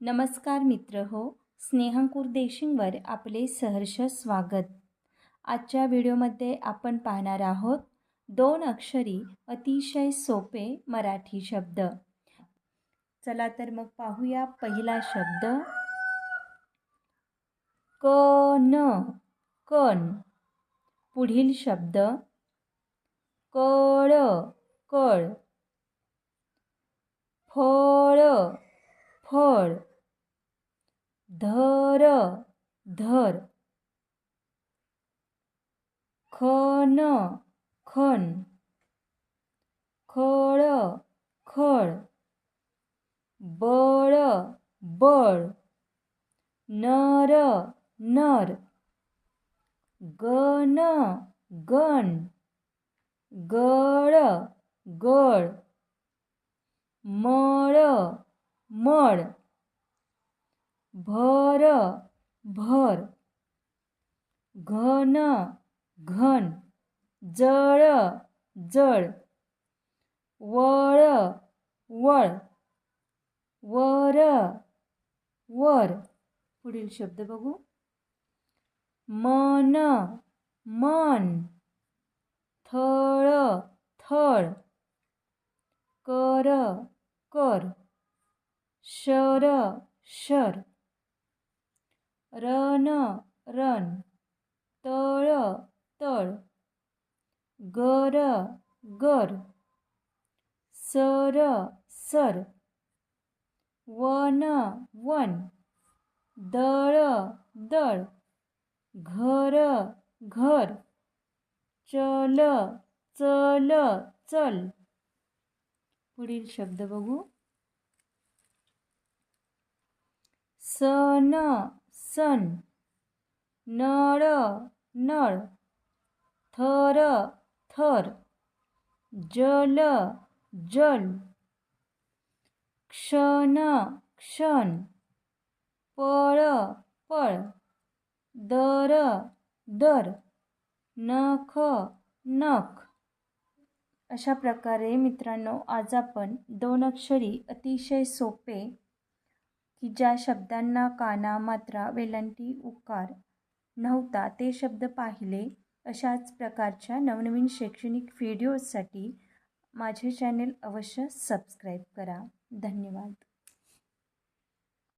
नमस्कार मित्र हो स्नेहंकूर देशिंगवर आपले सहर्ष स्वागत. आजच्या व्हिडिओमध्ये आपण पाहणार आहोत दोन अक्षरी अतिशय सोपे मराठी शब्द. चला तर मग पाहूया पहिला शब्द. कन कण. पुढील शब्द. कळ कळ. फळ ફળ ધર ધર ખન ખન ખળ ખળ બળ બળ નર નર ગન ગન ગળ ગળ મળ मळ भर भर घन घन जळ जळ वळ वळ वर वर. पुढील शब्द बघू. मन मन थळ थळ कर कर. शर शर. रन रन. तळ तळ. गर गर. सर सर. वन वन. दळ दळ. घर घर. चल चल चल. पुढील शब्द बघू. सन सन नळ नळ. थर थर. जल जल. क्षण क्षण. पळ पळ. दर दर. नख नख. अशा प्रकारे मित्रांनो आज आपण दोन अक्षरी अतिशय सोपे की ज्या शब्दांना काना मात्रा वेलांटी उकार नव्हता ते शब्द पाहिले अशाच प्रकारच्या नवनवीन शैक्षणिक व्हिडिओजसाठी माझे चॅनेल अवश्य सबस्क्राईब करा. धन्यवाद.